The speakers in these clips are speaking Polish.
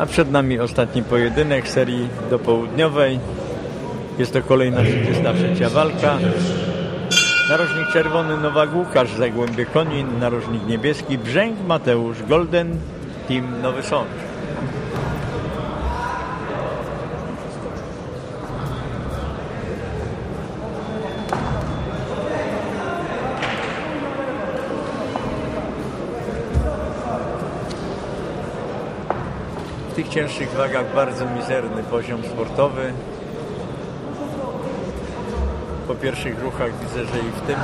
A przed nami ostatni pojedynek serii do południowej. Jest to kolejna 33 walka. Narożnik czerwony Nowak Łukasz, Zagłębie Konin, narożnik niebieski Brzęk Mateusz Golden, Team Nowy Sącz. Tych cięższych wagach bardzo mizerny poziom sportowy. Po pierwszych ruchach widzę, że i w tym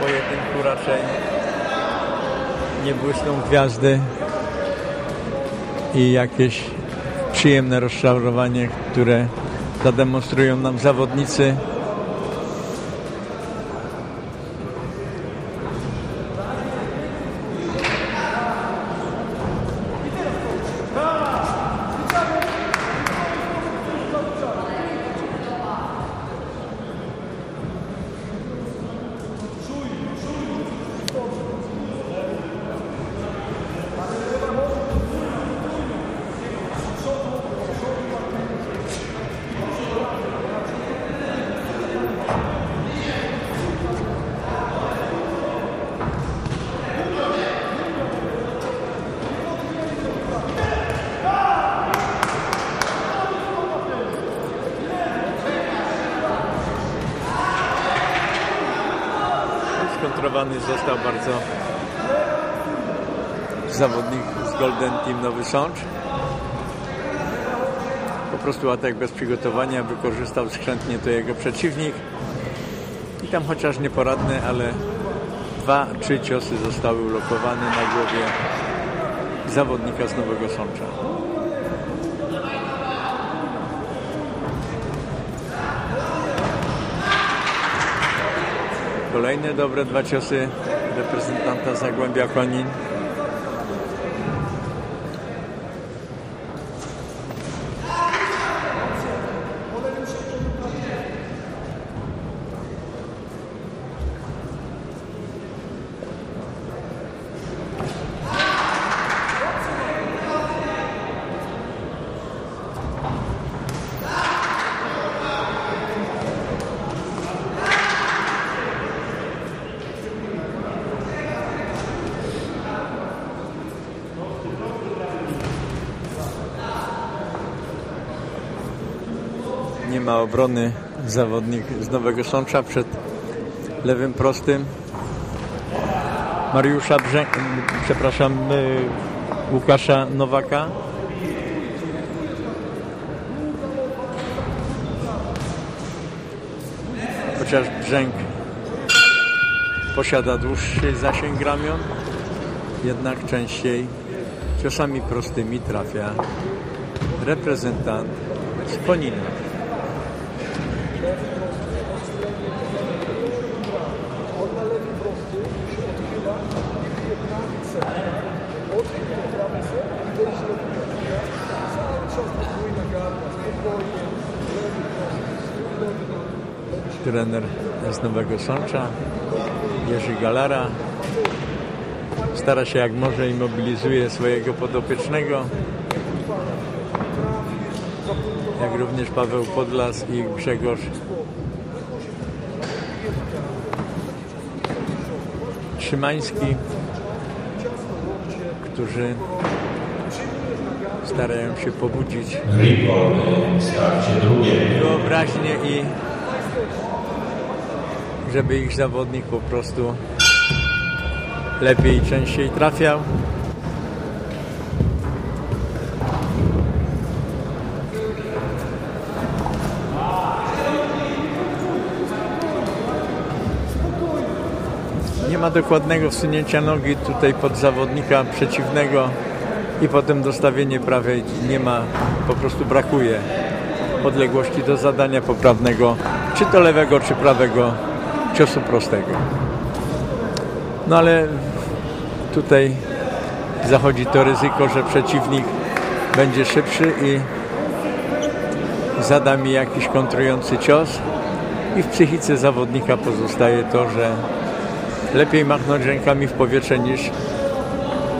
pojedynku raczej nie błysną gwiazdy i jakieś przyjemne rozczarowanie, które zademonstrują nam zawodnicy. Skontrowany został bardzo zawodnik z Golden Team Nowy Sącz. Po prostu atak bez przygotowania wykorzystał skrzętnie to jego przeciwnik. I tam chociaż nieporadny, ale dwa, trzy ciosy zostały ulokowane na głowie zawodnika z Nowego Sącza. Kolejne dobre dwa ciosy reprezentanta Zagłębia Konin. Ma obrony zawodnik z Nowego Sącza przed lewym prostym. Mariusza Brze... przepraszam, y, Łukasza Nowaka. Chociaż Brzęk posiada dłuższy zasięg ramion, jednak częściej ciosami prostymi trafia reprezentant z Konina. Trener z Nowego Sącza, Jerzy Galara. Stara się jak może i mobilizuje swojego podopiecznego. Jak również Paweł Podlas i Grzegorz Szymański, którzy starają się pobudzić wyobraźnię i żeby ich zawodnik po prostu lepiej i częściej trafiał. Nie ma dokładnego wsunięcia nogi tutaj pod zawodnika przeciwnego i potem dostawienie prawej nie ma, po prostu brakuje odległości do zadania poprawnego, czy to lewego, czy prawego ciosu prostego. No ale tutaj zachodzi to ryzyko, że przeciwnik będzie szybszy i zada mi jakiś kontrujący cios i w psychice zawodnika pozostaje to, że lepiej machnąć rękami w powietrze niż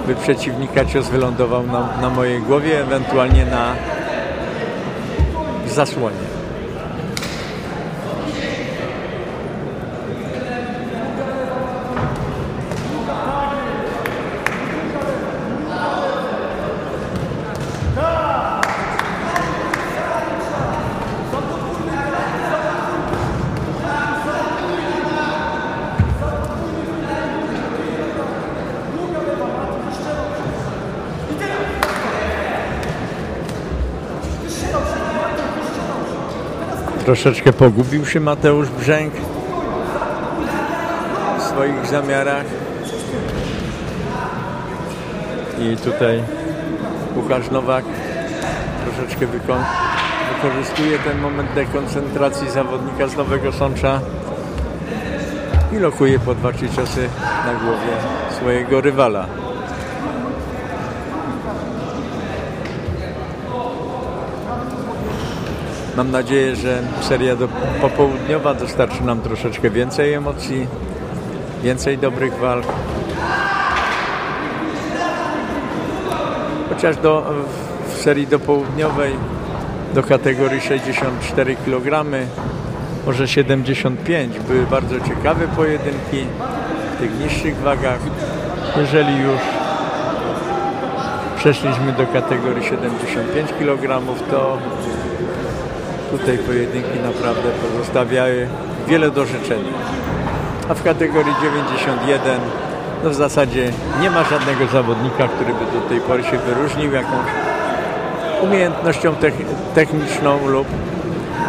by przeciwnika cios wylądował na, na mojej głowie, ewentualnie na zasłonie. Troszeczkę pogubił się Mateusz Brzęk w swoich zamiarach. I tutaj Łukasz Nowak troszeczkę wykorzystuje ten moment dekoncentracji zawodnika z Nowego Sącza i lokuje po dwa trzy ciosy na głowie swojego rywala. Mam nadzieję, że seria do, popołudniowa dostarczy nam troszeczkę więcej emocji, więcej dobrych walk. Chociaż do, w serii dopołudniowej do kategorii 64 kg, może 75 były bardzo ciekawe pojedynki w tych niższych wagach. Jeżeli już przeszliśmy do kategorii 75 kg, to Tutaj pojedynki naprawdę pozostawiały wiele do życzenia. A w kategorii 91 no w zasadzie nie ma żadnego zawodnika, który by do tej pory się wyróżnił jakąś umiejętnością techniczną lub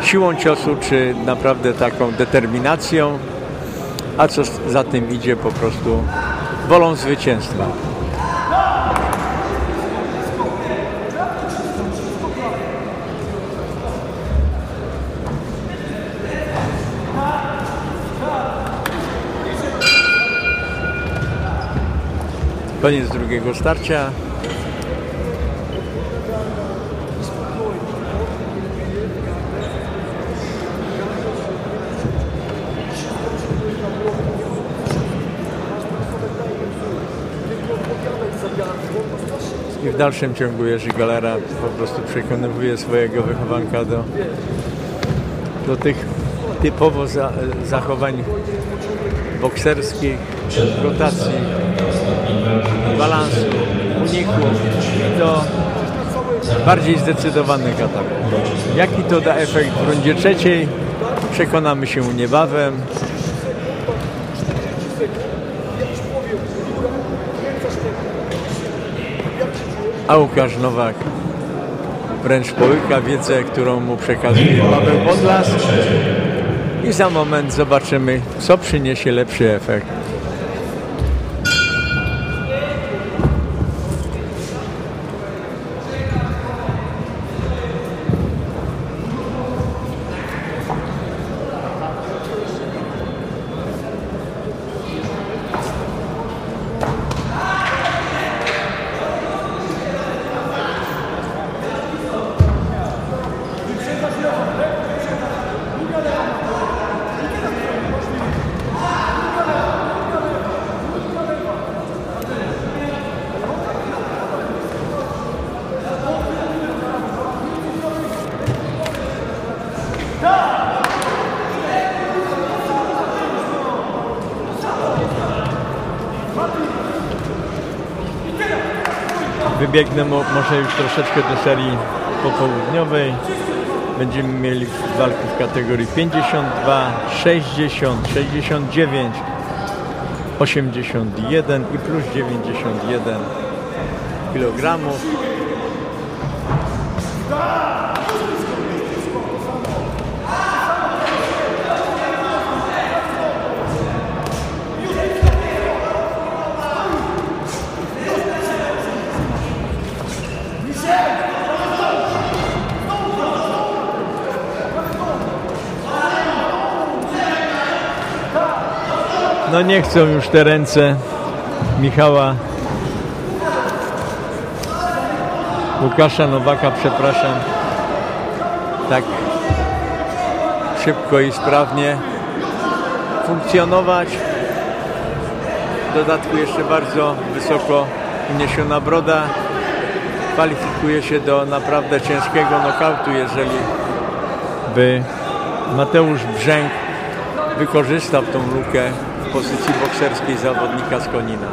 siłą ciosu, czy naprawdę taką determinacją, a co za tym idzie po prostu wolą zwycięstwa. Koniec drugiego starcia. I w dalszym ciągu Jerzy Galera po prostu przekonywuje swojego wychowanka do, do tych typowo za, zachowań bokserskich, rotacji, balansu, uniku do bardziej zdecydowanych ataków. Jaki to da efekt w rundzie trzeciej? Przekonamy się niebawem. A Łukasz Nowak wręcz połyka wiedzę, którą mu przekazuje Paweł Podlas i za moment zobaczymy, co przyniesie lepszy efekt. Wybiegnę może już troszeczkę do serii popołudniowej. Będziemy mieli walki w kategorii 52, 60, 69, 81 i plus 91 kilogramów. No nie chcą już te ręce Michała. Łukasza Nowaka, przepraszam, tak szybko i sprawnie funkcjonować. W dodatku jeszcze bardzo wysoko uniesiona broda. Kwalifikuje się do naprawdę ciężkiego nokautu, jeżeli by Mateusz Brzęk wykorzystał tą lukę w pozycji bokserskiej zawodnika z Konina.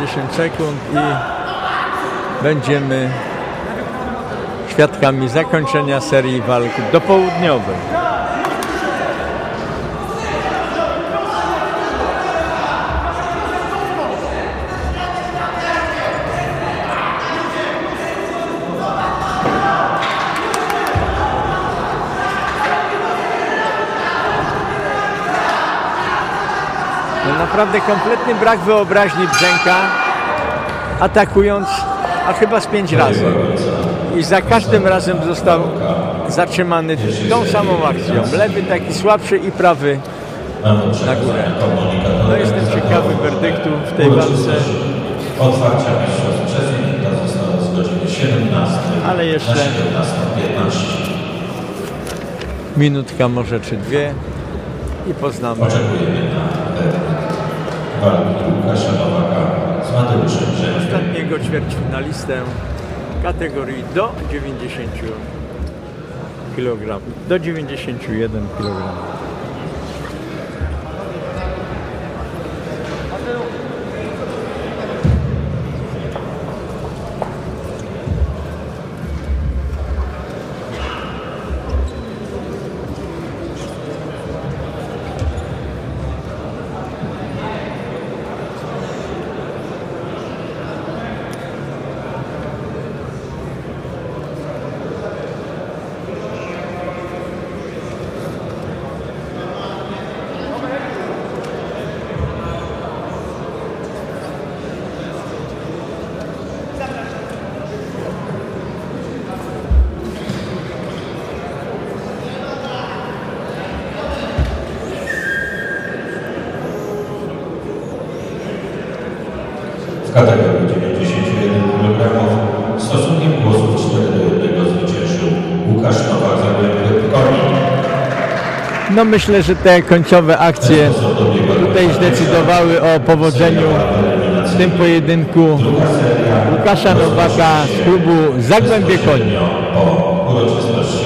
Jeszcze parędziesiąt sekund i będziemy świadkami zakończenia serii walk dopołudniowej. Naprawdę kompletny brak wyobraźni Brzęka, atakując, a chyba z pięć razy. I za każdym razem został zatrzymany tą samą akcją. Lewy taki słabszy i prawy na górę. No jestem ciekawy werdyktu w tej walce, Otwarcia mistrzostw przeciwnika zostało z godziny 17 ale jeszcze na 17.15. minutka może czy dwie i poznamy Oczekujemy na walki Łukasza Nowaka z Mateuszem ostatniego ćwierćfinalistę kategorii do 90 kg. Do 91 kg. Kategorii 91 kg stosunkiem głosów 4 do 1 zwyciężył Łukasz Nowak Zagłębie Konin. No myślę, że te końcowe akcje tutaj zdecydowały o powodzeniu w tym pojedynku Łukasza Nowaka z klubu Zagłębie Koni. Po uroczystości otwarcia